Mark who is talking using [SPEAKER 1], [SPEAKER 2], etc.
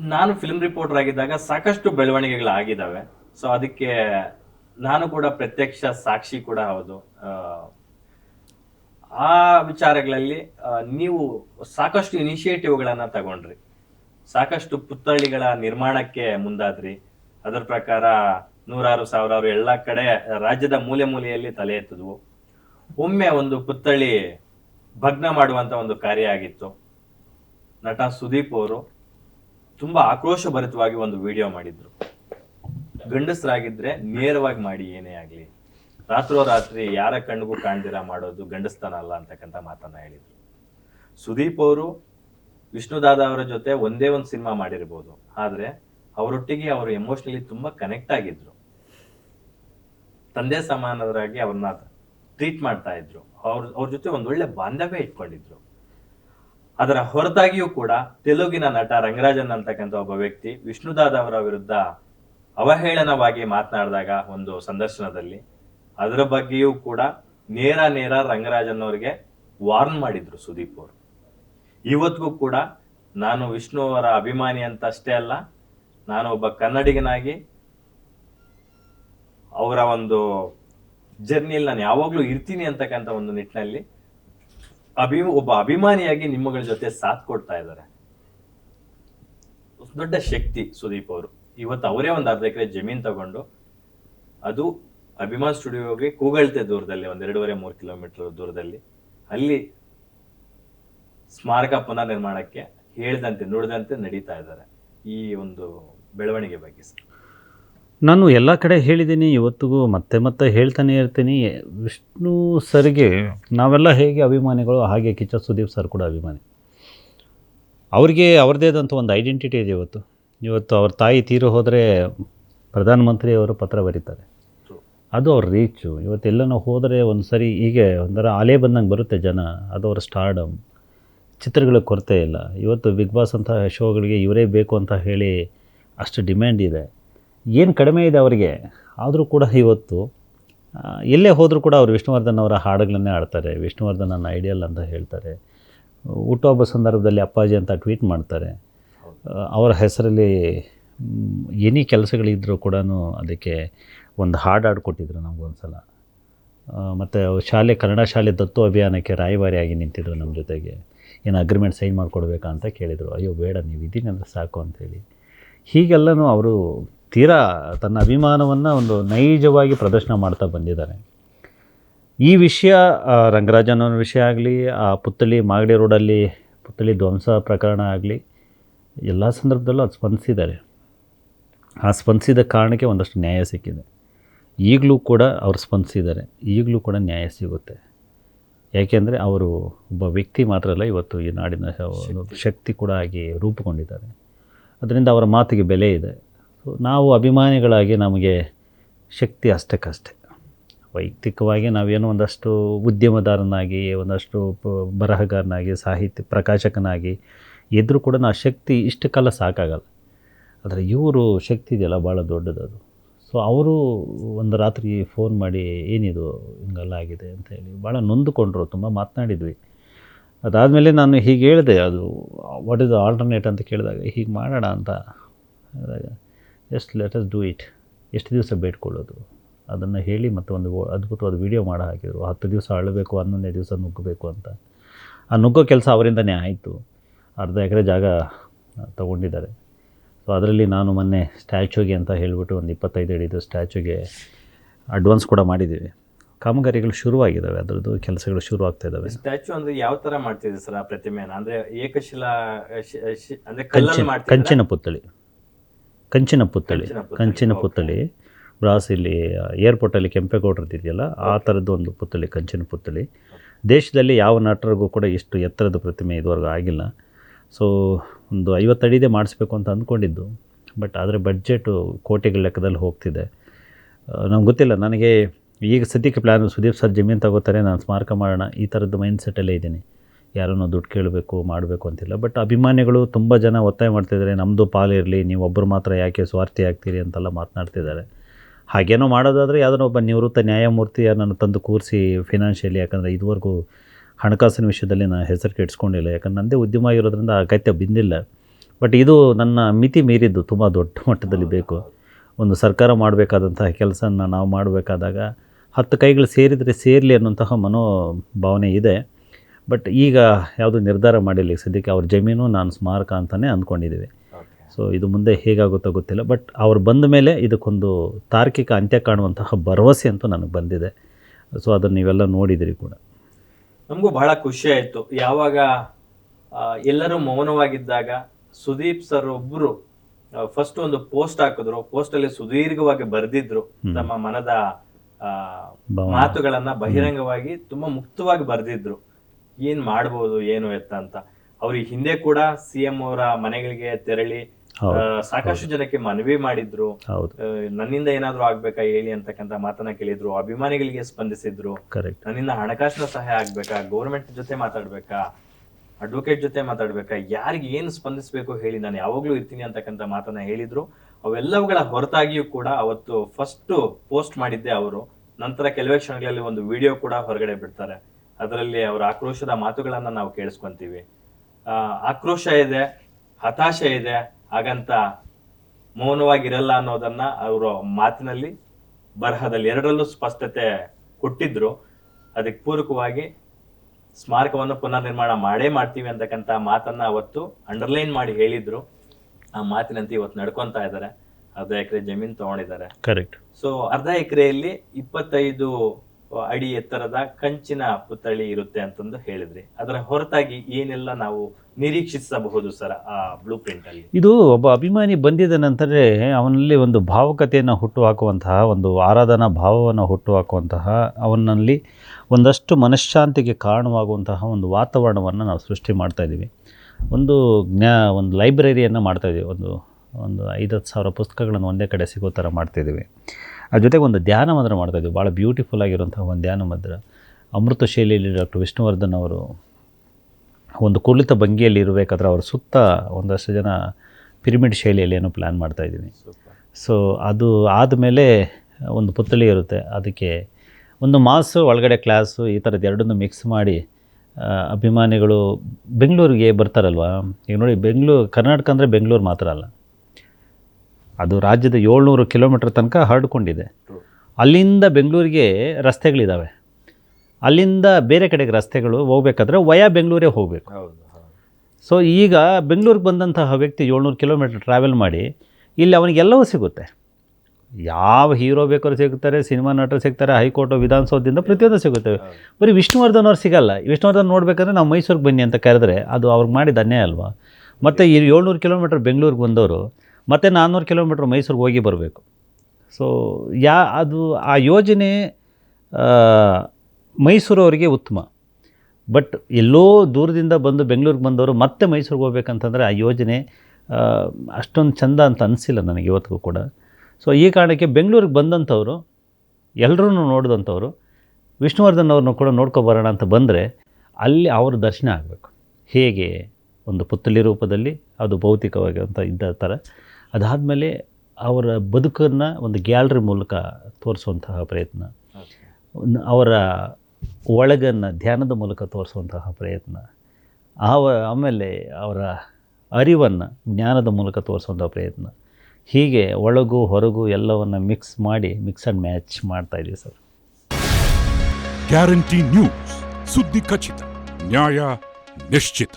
[SPEAKER 1] ನಾನು film reporter ಆಗಿದ್ದಾಗ ಸಾಕಷ್ಟು ಬೆಳವಣಿಗೆಗಳು ಆಗಿದ್ದಾವೆ ಸೊ ಅದಕ್ಕೆ ನಾನು ಕೂಡ ಪ್ರತ್ಯಕ್ಷ ಸಾಕ್ಷಿ ಕೂಡ ಹೌದು. ಆ, ವಿಚಾರಗಳಲ್ಲಿ ನೀವು ಸಾಕಷ್ಟು ಇನಿಷಿಯೇಟಿವ್ಗಳನ್ನ ತಗೊಂಡ್ರಿ. ಸಾಕಷ್ಟು ಪುತ್ಥಳಿಗಳ ನಿರ್ಮಾಣಕ್ಕೆ ಮುಂದಾದ್ರಿ. ಅದರ ಪ್ರಕಾರ ನೂರಾರು ಸಾವಿರಾರು ಎಲ್ಲ ಕಡೆ ರಾಜ್ಯದ ಮೂಲೆ ಮೂಲೆಯಲ್ಲಿ ತಲೆ ಎತ್ತಿದ್ವು. ಒಮ್ಮೆ ಒಂದು ಪುತ್ಥಳಿ ಭಗ್ನ ಮಾಡುವಂತ ಒಂದು ಕಾರ್ಯ ಆಗಿತ್ತು. ನಟ ಸುದೀಪ್ ಅವರು ತುಂಬಾ ಆಕ್ರೋಶಭರಿತವಾಗಿ ಒಂದು ವಿಡಿಯೋ ಮಾಡಿದ್ರು. ಗಂಡಸರಾಗಿದ್ರೆ ನೇರವಾಗಿ ಮಾಡಿ ಏನೇ ಆಗ್ಲಿ. ರಾತ್ರೋರಾತ್ರಿ ಯಾರ ಕಣ್ಣಿಗೂ ಕಾಣ್ದಿರ ಮಾಡೋದು ಗಂಡಸ್ತನ ಅಲ್ಲ ಅಂತಕ್ಕಂಥ ಮಾತನ್ನ ಹೇಳಿದ್ರು. ಸುದೀಪ್ ಅವರು ವಿಷ್ಣುದಾದ ಅವರ ಜೊತೆ ಒಂದೇ ಒಂದು ಸಿನಿಮಾ ಮಾಡಿರ್ಬೋದು. ಆದ್ರೆ ಅವರೊಟ್ಟಿಗೆ ಅವರು ಎಮೋಷನಲಿ ತುಂಬಾ ಕನೆಕ್ಟ್ ಆಗಿದ್ರು. ತಂದೆ ಸಮಾನದರಾಗಿ ಅವ್ರನ್ನ ಟ್ರೀಟ್ ಮಾಡ್ತಾ ಇದ್ರು. ಅವ್ರ ಅವ್ರ ಜೊತೆ ಒಂದೊಳ್ಳೆ ಬಾಂಧವ್ಯ ಇಟ್ಕೊಂಡಿದ್ರು. ಅದರ ಹೊರತಾಗಿಯೂ ಕೂಡ ತೆಲುಗಿನ ನಟ ರಂಗರಾಜನ್ ಅಂತಕ್ಕಂಥ ಒಬ್ಬ ವ್ಯಕ್ತಿ ವಿಷ್ಣುದಾದ ಅವರ ವಿರುದ್ಧ ಅವಹೇಳನವಾಗಿ ಮಾತನಾಡಿದಾಗ ಒಂದು ಸಂದರ್ಶನದಲ್ಲಿ ಅದರ ಬಗ್ಗೆಯೂ ಕೂಡ ನೇರ ನೇರ ರಂಗರಾಜನ್ ಅವರಿಗೆ ವಾರ್ನ್ ಮಾಡಿದ್ರು ಸುದೀಪ್ ಅವರು. ಇವತ್ತಿಗೂ ಕೂಡ ನಾನು ವಿಷ್ಣು ಅವರ ಅಭಿಮಾನಿ ಅಂತ ಅಷ್ಟೇ ಅಲ್ಲ, ನಾನು ಒಬ್ಬ ಕನ್ನಡಿಗನಾಗಿ ಅವರ ಒಂದು ಜರ್ನಿಯಲ್ಲಿ ನಾನು ಯಾವಾಗ್ಲೂ ಇರ್ತೀನಿ ಅಂತಕ್ಕಂಥ ಒಂದು ನಿಟ್ಟಿನಲ್ಲಿ ಅಭಿ, ಒಬ್ಬ ಅಭಿಮಾನಿಯಾಗಿ ನಿಮ್ಮಗಳ ಜೊತೆ ಸಾಥ್ ಕೊಡ್ತಾ ಇದ್ದಾರೆ. ದೊಡ್ಡ ಶಕ್ತಿ ಸುದೀಪ್ ಅವರು. ಇವತ್ತು ಅವರೇ ಒಂದು ಅರ್ಧ ಎಕರೆ ಜಮೀನ್ ತಗೊಂಡು ಅದು ಅಭಿಮಾನ್ ಸ್ಟುಡಿಯೋಗೆ ಕೂಗಳತೆ ದೂರದಲ್ಲಿ, ಒಂದ್ ಎರಡೂವರೆ, ಮೂರು ಕಿಲೋಮೀಟರ್ ದೂರದಲ್ಲಿ. ಅಲ್ಲಿ ಸ್ಮಾರಕ ಪುನರ್ ನಿರ್ಮಾಣಕ್ಕೆ ಹೇಳ್ದಂತೆ, ನುಡಿದಂತೆ ನಡೀತಾ ಇದ್ದಾರೆ. ಈ ಒಂದು ಬೆಳವಣಿಗೆ ಬಗ್ಗೆ ಸರ್.
[SPEAKER 2] ನಾನು ಎಲ್ಲ ಕಡೆ ಹೇಳಿದ್ದೀನಿ, ಇವತ್ತಿಗೂ ಮತ್ತೆ ಮತ್ತೆ ಹೇಳ್ತಾನೆ ಇರ್ತೀನಿ. ವಿಷ್ಣು ಸರ್ಗೆ ನಾವೆಲ್ಲ ಹೇಗೆ ಅಭಿಮಾನಿಗಳು, ಹಾಗೆ ಕಿಚ್ಚ ಸುದೀಪ್ ಸರ್ ಕೂಡ ಅಭಿಮಾನಿ. ಅವರಿಗೆ ಅವ್ರದ್ದೇ ಆದಂಥ ಒಂದು ಐಡೆಂಟಿಟಿ ಇದೆ ಇವತ್ತು. ಇವತ್ತು ಅವ್ರ ತಾಯಿ ತೀರು ಹೋದರೆ ಪ್ರಧಾನಮಂತ್ರಿಯವರು ಪತ್ರ ಬರೀತಾರೆ. ಅದು ಅವ್ರ ರೀಚು. ಇವತ್ತು ಎಲ್ಲನೋ ಹೋದರೆ ಒಂದು ಸರಿ ಹೀಗೆ ಒಂಥರ ಅಲೆ ಬಂದಂಗೆ ಬರುತ್ತೆ ಜನ. ಅದು ಅವ್ರ ಸ್ಟಾರ್ಡಮ್ ಚಿತ್ರಗಳ ಕೊರತೆ ಇಲ್ಲ. ಇವತ್ತು ಬಿಗ್ ಬಾಸ್ ಅಂತ ಶೋಗಳಿಗೆ ಇವರೇ ಬೇಕು ಅಂತ ಹೇಳಿ ಅಷ್ಟು ಡಿಮ್ಯಾಂಡ್ ಇದೆ. ಏನು ಕಡಿಮೆ ಇದೆ ಅವರಿಗೆ? ಆದರೂ ಕೂಡ ಇವತ್ತು ಎಲ್ಲೇ ಹೋದರೂ ಕೂಡ ಅವರು ವಿಷ್ಣುವರ್ಧನ್ ಅವರ ಹಾಡುಗಳನ್ನೇ ಆಡ್ತಾರೆ ವಿಷ್ಣುವರ್ಧನ್ ನನ್ನ ಐಡಿಯಲ್ ಅಂತ ಹೇಳ್ತಾರೆ. ಹುಟ್ಟುಹಬ್ಬ ಸಂದರ್ಭದಲ್ಲಿ ಅಪ್ಪಾಜಿ ಅಂತ ಟ್ವೀಟ್ ಮಾಡ್ತಾರೆ. ಅವರ ಹೆಸರಲ್ಲಿ ಎನಿ ಕೆಲಸಗಳಿದ್ದರೂ ಕೂಡ ಅದಕ್ಕೆ ಒಂದು ಹಾಡು ಹಾಡ್ಕೊಟ್ಟಿದ್ರು ನಮಗೊಂದು ಸಲ ಮತ್ತು ಶಾಲೆ, ಕನ್ನಡ ಶಾಲೆ ದತ್ತು ಅಭಿಯಾನಕ್ಕೆ ರಾಯಭಾರಿಯಾಗಿ ನಿಂತಿದ್ರು ನಮ್ಮ ಜೊತೆಗೆ. ಏನು ಅಗ್ರಿಮೆಂಟ್ ಸೈನ್ ಮಾಡಿಕೊಡ್ಬೇಕಾ ಅಂತ ಕೇಳಿದರು. ಅಯ್ಯೋ, ಬೇಡ ನೀವು ಅಂದರೆ ಸಾಕು ಅಂತೇಳಿ ಹೀಗೆಲ್ಲನೂ ಅವರು ತೀರಾ ತನ್ನ ಅಭಿಮಾನವನ್ನು ಒಂದು ನೈಜವಾಗಿ ಪ್ರದರ್ಶನ ಮಾಡ್ತಾ ಬಂದಿದ್ದಾರೆ. ಈ ವಿಷಯ ರಂಗರಾಜನ ವಿಷಯ ಆಗಲಿ, ಆ ಪುತ್ತಳಿ ಮಾಗಡಿ ರೋಡಲ್ಲಿ ಪುತ್ತಳಿ ಧ್ವಂಸ ಪ್ರಕರಣ ಆಗಲಿ, ಎಲ್ಲ ಸಂದರ್ಭದಲ್ಲೂ ಅದು ಸ್ಪಂದಿಸಿದ್ದಾರೆ. ಆ ಸ್ಪಂದಿಸಿದ ಕಾರಣಕ್ಕೆ ಒಂದಷ್ಟು ನ್ಯಾಯ ಸಿಕ್ಕಿದೆ. ಈಗಲೂ ಕೂಡ ಅವರು ಸ್ಪಂದಿಸಿದ್ದಾರೆ. ಈಗಲೂ ಕೂಡ ನ್ಯಾಯ ಸಿಗುತ್ತೆ. ಯಾಕೆಂದರೆ ಅವರು ಒಬ್ಬ ವ್ಯಕ್ತಿ ಮಾತ್ರ ಅಲ್ಲ, ಇವತ್ತು ಈ ನಾಡಿನ ಶಕ್ತಿ ಕೂಡ ಆಗಿ ರೂಪುಗೊಂಡಿದ್ದಾರೆ. ಅದರಿಂದ ಅವರ ಮಾತಿಗೆ ಬೆಲೆ ಇದೆ. ಸೊ ನಾವು ಅಭಿಮಾನಿಗಳಾಗಿ ನಮಗೆ ಶಕ್ತಿ ಅಷ್ಟಕ್ಕಷ್ಟೇ. ವೈಯಕ್ತಿಕವಾಗಿ ನಾವೇನೋ ಒಂದಷ್ಟು ಉದ್ಯಮದಾರನಾಗಿ, ಒಂದಷ್ಟು ಬರಹಗಾರನಾಗಿ, ಸಾಹಿತ್ಯ ಪ್ರಕಾಶಕನಾಗಿ ಎದ್ರೂ ಕೂಡ ನಾ ಶಕ್ತಿ ಇಷ್ಟು ಕಾಲ ಸಾಕಾಗಲ್ಲ. ಆದರೆ ಇವರು ಶಕ್ತಿ ಇದೆಯಲ್ಲ, ಭಾಳ ದೊಡ್ಡದದು ಸೊ ಅವರು ಒಂದು ರಾತ್ರಿ ಫೋನ್ ಮಾಡಿ, ಏನಿದು ಹಿಂಗೆಲ್ಲ ಆಗಿದೆ? ಅಂತ ಹೇಳಿ ಭಾಳ ನೊಂದುಕೊಂಡ್ರು, ತುಂಬ ಮಾತನಾಡಿದ್ವಿ. ಅದಾದಮೇಲೆ ನಾನು ಹೀಗೆ ಹೇಳಿದೆ, ಅದು ವಾಟ್ ಇಸ್ ಆಲ್ಟರ್ನೇಟ್ ಅಂತ ಕೇಳಿದಾಗ, ಹೀಗೆ ಮಾಡೋಣ ಅಂತ. ಹೇಳಿದಾಗ ಎಸ್ಟ್ ಲೆಟ್ ಅಸ್ ಡೂ ಇಟ್ ಎಷ್ಟು ದಿವಸ ಬೇಡ್ಕೊಳ್ಳೋದು? ಅದನ್ನು ಹೇಳಿ ಮತ್ತು ಒಂದು ಅದ್ಭುತವಾದ ವಿಡಿಯೋ ಮಾಡಿ ಹಾಕಿದರು. ಹತ್ತು ದಿವಸ ಅಳಬೇಕು ಹನ್ನೊಂದನೇ ದಿವಸ ನುಗ್ಗಬೇಕು ಅಂತ. ಆ ನುಗ್ಗೋ ಕೆಲಸ ಅವರಿಂದನೇ ಆಯಿತು. ಅರ್ಧ ಎಕರೆ ಜಾಗ ತಗೊಂಡಿದ್ದಾರೆ. ಸೊ ಅದರಲ್ಲಿ ನಾನು ಮೊನ್ನೆ ಸ್ಟ್ಯಾಚ್ಯೂಗೆ ಅಂತ ಹೇಳಿಬಿಟ್ಟು ಒಂದು ಇಪ್ಪತ್ತೈದು ಹಿಡಿದು ಸ್ಟ್ಯಾಚ್ಯೂಗೆ ಅಡ್ವಾನ್ಸ್ ಕೂಡ ಮಾಡಿದ್ದೀವಿ. ಕಾಮಗಾರಿಗಳು ಶುರುವಾಗಿದ್ದಾವೆ. ಅದರದ್ದು ಕೆಲಸಗಳು ಶುರು ಆಗ್ತಾ ಇದ್ದಾವೆ
[SPEAKER 1] ಸ್ಟ್ಯಾಚು ಅಂದ್ರೆ ಯಾವ ತರ ಮಾಡ್ತಿದ್ದೆ ಸರ್ ಆ ಪ್ರತಿಮೆನ? ಅಂದ್ರೆ ಏಕಶಿಲಾ ಅಂದ್ರೆ?
[SPEAKER 2] ಕಂಚಿನ ಪುತ್ಥಳಿ. ಕಂಚಿನ ಪುತ್ಥಳಿ
[SPEAKER 1] ಕಂಚಿನ ಪುತ್ಥಳಿ,
[SPEAKER 2] ಬ್ರಾಸ್ ಇಲ್ಲಿ ಏರ್ಪೋರ್ಟಲ್ಲಿ ಕೆಂಪೇಗೌಡರದ್ದು ಇದೆಯಲ್ಲ ಆ ಥರದ್ದು ಒಂದು ಪುತ್ಥಳಿ ಕಂಚಿನ ಪುತ್ಥಳಿ. ದೇಶದಲ್ಲಿ ಯಾವ ನಟರಿಗೂ ಕೂಡ ಇಷ್ಟು ಎತ್ತರದ ಪ್ರತಿಮೆ ಇದುವರೆಗೂ ಆಗಿಲ್ಲ. ಸೊ ಒಂದು ಐವತ್ತು ಅಡಿದೆ ಮಾಡಿಸ್ಬೇಕು ಅಂತ ಅಂದ್ಕೊಂಡಿದ್ದು. ಬಟ್ ಆದರೆ ಬಡ್ಜೆಟು ಕೋಟಿಗಳ ಲೆಕ್ಕದಲ್ಲಿ ಹೋಗ್ತಿದೆ. ನಮ್ಗೆ ಗೊತ್ತಿಲ್ಲ ನನಗೆ ಈಗ ಸದ್ಯಕ್ಕೆ ಪ್ಲ್ಯಾನು ಸುದೀಪ್ ಸರ್ ಜಮೀನು ತಗೋತಾರೆ ನಾನು ಸ್ಮಾರಕ ಮಾಡೋಣ ಈ ಥರದ್ದು ಮೈಂಡ್ಸೆಟ್ಟಲ್ಲೇ ಇದ್ದೀನಿ. ಯಾರನ್ನೋ ದುಡ್ಡು ಕೇಳಬೇಕು, ಮಾಡಬೇಕು ಅಂತಿಲ್ಲ. ಬಟ್ ಅಭಿಮಾನಿಗಳು ತುಂಬ ಜನ ಒತ್ತಾಯ ಮಾಡ್ತಿದ್ದಾರೆ ನಮ್ಮದು ಪಾಲಿರಲಿ ನೀವು ಒಬ್ಬರು ಮಾತ್ರ ಯಾಕೆ ಸ್ವಾರ್ಥಿ ಆಗ್ತೀರಿ ಅಂತೆಲ್ಲ ಮಾತನಾಡ್ತಿದ್ದಾರೆ. ಹಾಗೇನೋ ಮಾಡೋದಾದರೆ ಯಾವುದೋ ಒಬ್ಬ ನಿವೃತ್ತ ನ್ಯಾಯಮೂರ್ತಿ ಯಾರನ್ನು ತಂದು ಕೂರಿಸಿ ಫಿನಾನ್ಷಿಯಲಿ ಯಾಕಂದರೆ ಇದುವರೆಗೂ ಹಣಕಾಸಿನ ವಿಷಯದಲ್ಲಿ ನಾನು ಹೆಸರು ಕೆಡಿಸ್ಕೊಂಡಿಲ್ಲ ಯಾಕಂದ್ರೆ ನನ್ನದೇ ಉದ್ಯಮ ಆಗಿರೋದ್ರಿಂದ ಅಗತ್ಯ ಬಿದ್ದಿಲ್ಲ. ಬಟ್ ಇದು ನನ್ನ ಮಿತಿ ಮೀರಿದ್ದು, ತುಂಬ ದೊಡ್ಡ ಮಟ್ಟದಲ್ಲಿ ಬೇಕು. ಒಂದು ಸರ್ಕಾರ ಮಾಡಬೇಕಾದಂತಹ ಕೆಲಸನ ನಾವು ಮಾಡಬೇಕಾದಾಗ ಹತ್ತು ಕೈಗಳು ಸೇರಿದರೆ ಸೇರಲಿ ಅನ್ನುವಂತಹ ಮನೋಭಾವನೆ ಇದೆ. ಬಟ್ ಈಗ ಯಾವುದು ನಿರ್ಧಾರ ಮಾಡಿಲ್ಲ ಈಗ ಸದ್ಯಕ್ಕೆ ಅವ್ರ ಜಮೀನು ನಾನು ಸ್ಮಾರಕ ಅಂತಲೇ ಅಂದ್ಕೊಂಡಿದ್ದೀವಿ. ಸೊ ಇದು ಮುಂದೆ ಹೇಗಾಗುತ್ತೋ ಗೊತ್ತಿಲ್ಲ. ಬಟ್ ಅವ್ರು ಬಂದ ಮೇಲೆ ಇದಕ್ಕೊಂದು ತಾರ್ಕಿಕ ಅಂತ್ಯ ಕಾಣುವಂತಹ ಭರವಸೆ ಅಂತೂ ನನಗೆ ಬಂದಿದೆ. ಸೊ ಅದನ್ನು ನೀವೆಲ್ಲ ನೋಡಿದಿರಿ ಕೂಡ.
[SPEAKER 1] ನಮಗೂ ಬಹಳ ಖುಷಿ ಆಯಿತು. ಯಾವಾಗ ಎಲ್ಲರೂ ಮೌನವಾಗಿದ್ದಾಗ ಸುದೀಪ್ ಸರ್ ಒಬ್ಬರು ಫಸ್ಟ್ ಒಂದು ಪೋಸ್ಟ್ ಹಾಕಿದ್ರು. ಪೋಸ್ಟ್ ಅಲ್ಲಿ ಸುದೀರ್ಘವಾಗಿ ಬರೆದಿದ್ರು ತಮ್ಮ ಮನದ ಮಾತುಗಳನ್ನ ಬಹಿರಂಗವಾಗಿ ತುಂಬಾ ಮುಕ್ತವಾಗಿ ಬರೆದಿದ್ರು. ಏನ್ ಮಾಡ್ಬೋದು ಏನು ಎತ್ತ ಅಂತ. ಅವ್ರಿಗೆ ಈ ಹಿಂದೆ ಕೂಡ ಸಿಎಂ ಅವರ ಮನೆಗಳಿಗೆ ತೆರಳಿ ಸಾಕಷ್ಟು ಜನಕ್ಕೆ ಮನವಿ ಮಾಡಿದ್ರು. ನನ್ನಿಂದ ಏನಾದ್ರು ಆಗ್ಬೇಕಾ ಹೇಳಿ ಅಂತಕ್ಕಂತ ಮಾತನ್ನ ಕೇಳಿದ್ರು ಅಭಿಮಾನಿಗಳಿಗೆ ಸ್ಪಂದಿಸಿದ್ರು. ನನ್ನಿಂದ ಹಣಕಾಸಿನ ಸಹಾಯ ಆಗ್ಬೇಕಾ ಗೌರ್ಮೆಂಟ್ ಜೊತೆ ಮಾತಾಡ್ಬೇಕಾ ಅಡ್ವೊಕೇಟ್ ಜೊತೆ ಮಾತಾಡ್ಬೇಕಾ ಯಾರಿಗೆ ಏನು ಸ್ಪಂದಿಸಬೇಕು ಹೇಳಿ ನಾನು ಯಾವಾಗ್ಲೂ ಇರ್ತೀನಿ ಅಂತಕ್ಕಂಥ ಮಾತನ್ನ ಹೇಳಿದ್ರು. ಅವೆಲ್ಲವುಗಳ ಹೊರತಾಗಿಯೂ ಕೂಡ ಅವತ್ತು ಫಸ್ಟ್ ಪೋಸ್ಟ್ ಮಾಡಿದ್ದೆ ಅವರು. ನಂತರ ಕೆಲವೇ ಕ್ಷಣಗಳಲ್ಲಿ ಒಂದು ವಿಡಿಯೋ ಕೂಡ ಹೊರಗಡೆ ಬಿಡ್ತಾರೆ. ಅದರಲ್ಲಿ ಅವರ ಆಕ್ರೋಶದ ಮಾತುಗಳನ್ನ ನಾವು ಕೇಳಿಸ್ಕೊಂತೀವಿ. ಆ, ಆಕ್ರೋಶ ಇದೆ ಹತಾಶೆ ಇದೆ ಹಾಗಂತ ಮೌನವಾಗಿರಲ್ಲ ಅನ್ನೋದನ್ನ ಅವರ ಮಾತಿನಲ್ಲಿ ಬರಹದಲ್ಲಿ ಎರಡರಲ್ಲೂ ಸ್ಪಷ್ಟತೆ ಕೊಟ್ಟಿದ್ರು. ಅದಕ್ಕೆ ಪೂರಕವಾಗಿ ಸ್ಮಾರಕವನ್ನು ಪುನರ್ ನಿರ್ಮಾಣ ಮಾಡೇ ಮಾಡ್ತೀವಿ ಅಂತಕ್ಕಂಥ ಮಾತನ್ನ ಅವತ್ತು ಅಂಡರ್ಲೈನ್ ಮಾಡಿ ಹೇಳಿದ್ರು. ಆ ಮಾತಿನಂತೆ ಇವತ್ತು ನಡ್ಕೊಂತಾ ಇದ್ದಾರೆ. ಅರ್ಧ ಎಕರೆ ಜಮೀನು ತಗೊಂಡಿದ್ದಾರೆ.
[SPEAKER 2] ಕರೆಕ್ಟ್
[SPEAKER 1] ಸೊ ಅರ್ಧ ಎಕರೆಯಲ್ಲಿ ಇಪ್ಪತ್ತೈದು ಅಡಿ ಎತ್ತರದ ಕಂಚಿನ ಪುತ್ಥಳಿ ಇರುತ್ತೆ ಅಂತಂದು ಹೇಳಿದ್ರಿ. ಅದರ ಹೊರತಾಗಿ ಏನೆಲ್ಲ ನಾವು ನಿರೀಕ್ಷಿಸಬಹುದು ಸರ್ ಆ ಬ್ಲೂ ಪ್ರಿಂಟ್ ಅಲ್ಲಿ?
[SPEAKER 2] ಇದು ಒಬ್ಬ ಅಭಿಮಾನಿ ಬಂದಿದ ನಂತರ ಅವನಲ್ಲಿ ಒಂದು ಭಾವುಕತೆಯನ್ನು ಹುಟ್ಟುಹಾಕುವಂತಹ, ಒಂದು ಆರಾಧನಾ ಭಾವವನ್ನು ಹುಟ್ಟುಹಾಕುವಂತಹ, ಅವನಲ್ಲಿ ಒಂದಷ್ಟು ಮನಃಶಾಂತಿಗೆ ಕಾರಣವಾಗುವಂತಹ ಒಂದು ವಾತಾವರಣವನ್ನು ನಾವು ಸೃಷ್ಟಿ ಮಾಡ್ತಾ ಇದ್ದೀವಿ ಒಂದು ಜ್ಞಾ, ಒಂದು ಲೈಬ್ರರಿಯನ್ನು ಮಾಡ್ತಾ ಇದ್ದೀವಿ ಒಂದು ಒಂದು ಐದು ಹತ್ತು ಸಾವಿರ ಪುಸ್ತಕಗಳನ್ನು ಒಂದೇ ಕಡೆ ಸಿಗೋ ಥರ ಮಾಡ್ತಿದ್ದೀವಿ. ಅದ್ರ ಜೊತೆಗೆ ಒಂದು ಧ್ಯಾನ ಮಂದ್ರ ಮಾಡ್ತಾಯಿದ್ವಿ ಭಾಳ ಬ್ಯೂಟಿಫುಲ್ ಆಗಿರುವಂಥ ಒಂದು ಧ್ಯಾನ ಮಂದ್ರ ಅಮೃತ ಶೈಲಿಯಲ್ಲಿ ಡಾಕ್ಟರ್ ವಿಷ್ಣುವರ್ಧನ್ ಅವರು ಒಂದು ಕುಳಿತ ಭಂಗಿಯಲ್ಲಿ ಇರಬೇಕಾದ್ರೆ ಅವ್ರ ಸುತ್ತ ಒಂದಷ್ಟು ಜನ ಪಿರಮಿಡ್ ಶೈಲಿಯಲ್ಲಿ ಏನೋ ಪ್ಲ್ಯಾನ್
[SPEAKER 1] ಮಾಡ್ತಾಯಿದ್ದೀವಿ
[SPEAKER 2] ಸೊ ಅದು ಆದಮೇಲೆ ಒಂದು ಪುತ್ಥಳಿ ಇರುತ್ತೆ. ಅದಕ್ಕೆ ಒಂದು ಮಾಸು ಒಳಗಡೆ ಕ್ಲಾಸು ಈ ಥರದ್ದು ಎರಡನ್ನೂ ಮಿಕ್ಸ್ ಮಾಡಿ ಅಭಿಮಾನಿಗಳು ಬೆಂಗಳೂರಿಗೆ ಬರ್ತಾರಲ್ವ? ಈಗ ನೋಡಿ, ಬೆಂಗಳೂರು, ಕರ್ನಾಟಕ ಅಂದರೆ ಬೆಂಗಳೂರು ಮಾತ್ರ ಅಲ್ಲ. ಅದು ರಾಜ್ಯದ ಏಳ್ನೂರು ಕಿಲೋಮೀಟ್ರ್ ತನಕ ಹರಡ್ಕೊಂಡಿದೆ. ಅಲ್ಲಿಂದ ಬೆಂಗಳೂರಿಗೆ ರಸ್ತೆಗಳಿದ್ದಾವೆ ಅಲ್ಲಿಂದ ಬೇರೆ ಕಡೆಗೆ ರಸ್ತೆಗಳು ಹೋಗ್ಬೇಕಾದ್ರೆ ವಯಾ ಬೆಂಗಳೂರೇ ಹೋಗಬೇಕು. ಸೊ ಈಗ ಬೆಂಗಳೂರಿಗೆ ಬಂದಂತಹ ವ್ಯಕ್ತಿ ಏಳ್ನೂರು ಕಿಲೋಮೀಟ್ರ್ ಟ್ರಾವೆಲ್ ಮಾಡಿ ಇಲ್ಲಿ ಅವನಿಗೆಲ್ಲವೂ ಸಿಗುತ್ತೆ. ಯಾವ ಹೀರೋ ಬೇಕಾದ್ರೂ ಸಿಗುತ್ತಾರೆ ಸಿನಿಮಾ ನಟರು ಸಿಗ್ತಾರೆ ಹೈಕೋರ್ಟು ವಿಧಾನಸೌಧದಿಂದ ಪ್ರತಿಯೊಂದು ಸಿಗುತ್ತೆ.
[SPEAKER 1] ಹೌದು.
[SPEAKER 2] ಬರೀ ವಿಷ್ಣುವರ್ಧನ್ ಅವ್ರು ಸಿಗಲ್ಲ. ವಿಷ್ಣುವರ್ಧನ್ ನೋಡಬೇಕಂದ್ರೆ ನಾವು ಮೈಸೂರಿಗೆ ಬನ್ನಿ ಅಂತ ಕರೆದ್ರೆ ಅದು ಅವ್ರಿಗೆ ಮಾಡಿದ ಅನ್ಯಾಯ ಅಲ್ವಾ? ಮತ್ತು ಈ ಏಳ್ನೂರು ಕಿಲೋಮೀಟ್ರ್ ಬೆಂಗಳೂರಿಗೆ ಬಂದವರು ಮತ್ತೆ ನಾನ್ನೂರು ಕಿಲೋಮೀಟ್ರ್ ಮೈಸೂರಿಗೆ ಹೋಗಿ ಬರಬೇಕು. ಸೊ ಯಾ, ಅದು, ಆ ಯೋಜನೆ ಮೈಸೂರು ಮೈಸೂರವರಿಗೆ ಉತ್ತಮ. ಬಟ್ ಎಲ್ಲೋ ದೂರದಿಂದ ಬಂದು ಬೆಂಗಳೂರಿಗೆ ಬಂದವರು ಮತ್ತೆ ಮೈಸೂರಿಗೆ ಹೋಗ್ಬೇಕಂತಂದರೆ ಆ ಯೋಜನೆ ಅಷ್ಟೊಂದು ಚಂದ ಅಂತ ಅನಿಸಿಲ್ಲ ನನಗೆ ಇವತ್ತಿಗೂ ಕೂಡ. ಸೊ ಈ ಕಾರಣಕ್ಕೆ ಬೆಂಗಳೂರಿಗೆ ಬಂದಂಥವರು ಎಲ್ಲರೂ ನೋಡಿದಂಥವ್ರು, ವಿಷ್ಣುವರ್ಧನ್ ಅವ್ರನ್ನ ಕೂಡ ನೋಡ್ಕೊಬರೋಣ ಅಂತ ಬಂದರೆ ಅಲ್ಲಿ ಅವ್ರ ದರ್ಶನ ಆಗಬೇಕು. ಹೇಗೆ? ಒಂದು ಪುತ್ತಳಿ ರೂಪದಲ್ಲಿ, ಅದು ಭೌತಿಕವಾಗಿ ಅಂತ ಇದ್ದ ಥರ. ಅದಾದಮೇಲೆ ಅವರ ಬದುಕನ್ನು ಒಂದು ಗ್ಯಾಲರಿ ಮೂಲಕ ತೋರಿಸುವಂತಹ ಪ್ರಯತ್ನ. ಒಂದು ಅವರ ಒಳಗನ್ನು ಧ್ಯಾನದ ಮೂಲಕ ತೋರಿಸುವಂತಹ ಪ್ರಯತ್ನ. ಆವ ಆಮೇಲೆ ಅವರ ಅರಿವನ್ನು ಜ್ಞಾನದ ಮೂಲಕ ತೋರಿಸುವಂಥ ಪ್ರಯತ್ನ. ಹೀಗೆ ಒಳಗು ಹೊರಗು ಎಲ್ಲವನ್ನು ಮಿಕ್ಸ್ ಮಾಡಿ ಮಿಕ್ಸ್ ಆ್ಯಂಡ್ ಮ್ಯಾಚ್ ಮಾಡ್ತಾಯಿದ್ದೀವಿ ಸರ್.
[SPEAKER 3] ಗ್ಯಾರಂಟಿ ನ್ಯೂಸ್ ಸುದ್ದಿ ಖಚಿತ ನ್ಯಾಯ ನಿಶ್ಚಿತ